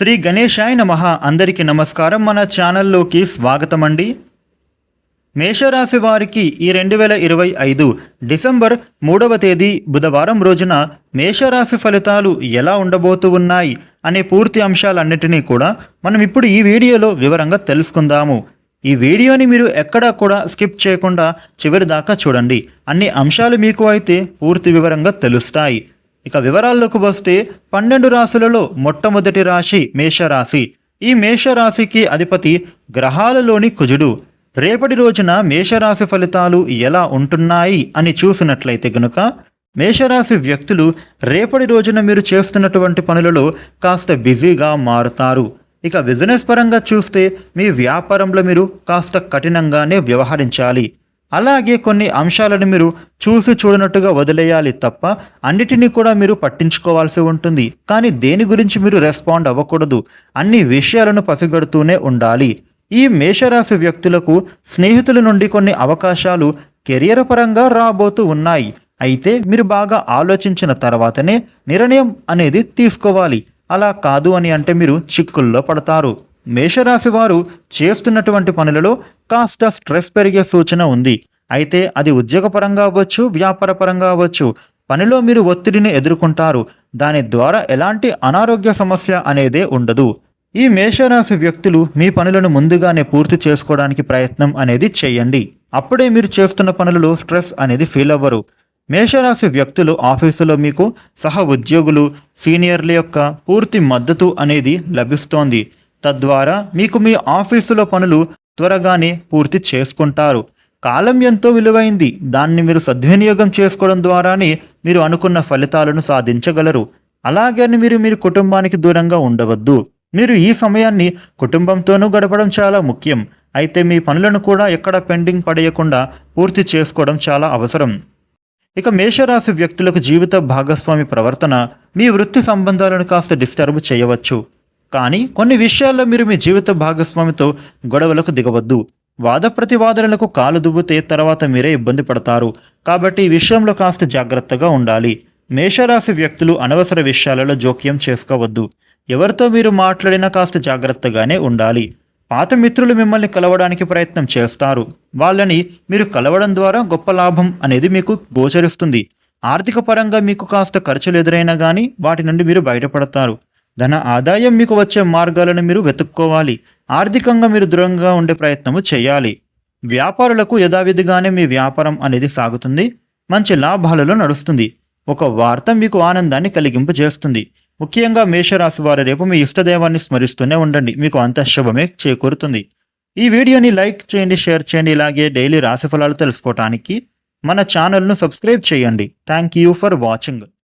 శ్రీ గణేశాయ నమ. అందరికీ నమస్కారం. మన ఛానల్లోకి స్వాగతం అండి మేషరాశి వారికి ఈ రెండు వేల ఇరవై ఐదు డిసెంబర్ మూడవ తేదీ బుధవారం రోజున మేషరాశి ఫలితాలు ఎలా ఉండబోతూ ఉన్నాయి అనే పూర్తి అంశాలన్నిటినీ కూడా మనం ఇప్పుడు ఈ వీడియోలో వివరంగా తెలుసుకుందాము. ఈ వీడియోని మీరు ఎక్కడా కూడా స్కిప్ చేయకుండా చివరి దాకా చూడండి. అన్ని అంశాలు మీకు అయితే పూర్తి వివరంగా తెలుస్తాయి. ఇక వివరాల్లోకి వస్తే పన్నెండు రాశులలో మొట్టమొదటి రాశి మేషరాశి. ఈ మేషరాశికి అధిపతి గ్రహాలలోని కుజుడు. రేపటి రోజున మేషరాశి ఫలితాలు ఎలా ఉంటున్నాయి అని చూసినట్లయితే గనుక మేషరాశి వ్యక్తులు రేపటి రోజున మీరు చేస్తున్నటువంటి పనులలో కాస్త బిజీగా మారుతారు. ఇక బిజినెస్ పరంగా చూస్తే మీ వ్యాపారంలో మీరు కాస్త కఠినంగానే వ్యవహరించాలి. అలాగే కొన్ని అంశాలను మీరు చూసి చూడనట్టుగా వదిలేయాలి తప్ప అన్నిటినీ కూడా మీరు పట్టించుకోవాల్సి ఉంటుంది. కానీ దేని గురించి మీరు రెస్పాండ్ అవ్వకూడదు. అన్ని విషయాలను పసిగడుతూనే ఉండాలి. ఈ మేషరాశి వ్యక్తులకు స్నేహితుల నుండి కొన్ని అవకాశాలు కెరియర్ పరంగా రాబోతూ ఉన్నాయి. అయితే మీరు బాగా ఆలోచించిన తర్వాతనే నిర్ణయం అనేది తీసుకోవాలి. అలా కాదు అని అంటే మీరు చిక్కుల్లో పడతారు. మేషరాశి వారు చేస్తున్నటువంటి పనులలో కాస్త స్ట్రెస్ పెరిగే సూచన ఉంది. అయితే అది ఉద్యోగపరంగా అవ్వచ్చు వ్యాపారపరంగా అవ్వచ్చు. పనిలో మీరు ఒత్తిడిని ఎదుర్కొంటారు. దాని ద్వారా ఎలాంటి అనారోగ్య సమస్య అనేదే ఉండదు. ఈ మేషరాశి వ్యక్తులు మీ పనులను ముందుగానే పూర్తి చేసుకోవడానికి ప్రయత్నం అనేది చేయండి. అప్పుడే మీరు చేస్తున్న పనులలో స్ట్రెస్ అనేది ఫీల్ అవ్వరు. మేషరాశి వ్యక్తులు ఆఫీసులో మీకు సహ ఉద్యోగులు సీనియర్ల యొక్క పూర్తి మద్దతు అనేది లభిస్తోంది. తద్వారా మీకు మీ ఆఫీసులో పనులు త్వరగానే పూర్తి చేసుకుంటారు. కాలం ఎంతో విలువైంది. దాన్ని మీరు సద్వినియోగం చేసుకోవడం ద్వారానే మీరు అనుకున్న ఫలితాలను సాధించగలరు. అలాగే మీరు మీరు కుటుంబానికి దూరంగా ఉండవద్దు. మీరు ఈ సమయాన్ని కుటుంబంతోనూ గడపడం చాలా ముఖ్యం. అయితే మీ పనులను కూడా ఎక్కడ పెండింగ్ పడేయకుండా పూర్తి చేసుకోవడం చాలా అవసరం. ఇక మేషరాశి వ్యక్తులకు జీవిత భాగస్వామి ప్రవర్తన మీ వృత్తి సంబంధాలను కాస్త డిస్టర్బ్ చేయవచ్చు. కానీ కొన్ని విషయాల్లో మీరు మీ జీవిత భాగస్వామితో గొడవలకు దిగవద్దు. వాద ప్రతివాదనలకు కాలు దువ్వుతే తర్వాత మీరే ఇబ్బంది పడతారు. కాబట్టి ఈ విషయంలో కాస్త జాగ్రత్తగా ఉండాలి. మేషరాశి వ్యక్తులు అనవసర విషయాలలో జోక్యం చేసుకోవద్దు. ఎవరితో మీరు మాట్లాడినా కాస్త జాగ్రత్తగానే ఉండాలి. పాత మిత్రులు మిమ్మల్ని కలవడానికి ప్రయత్నం చేస్తారు. వాళ్ళని మీరు కలవడం ద్వారా గొప్ప లాభం అనేది మీకు గోచరిస్తుంది. ఆర్థిక పరంగా మీకు కాస్త ఖర్చులు ఎదురైనా కానీ వాటి నుండి మీరు బయటపడతారు. ధన ఆదాయం మీకు వచ్చే మార్గాలను మీరు వెతుక్కోవాలి. ఆర్థికంగా మీరు దృఢంగా ఉండే ప్రయత్నము చేయాలి. వ్యాపారులకు యథావిధిగానే మీ వ్యాపారం అనేది సాగుతుంది. మంచి లాభాలలో నడుస్తుంది. ఒక వార్త మీకు ఆనందాన్ని కలిగింపజేస్తుంది ముఖ్యంగా మేషరాశి వారి రేపు మీ ఇష్టదేవాన్ని స్మరిస్తూనే ఉండండి. మీకు అంత శుభమే చేకూరుతుంది. ఈ వీడియోని లైక్ చేయండి షేర్ చేయండి. ఇలాగే డైలీ రాశిఫలాలు తెలుసుకోవటానికి మన ఛానల్ను సబ్స్క్రైబ్ చేయండి. Thank you for watching.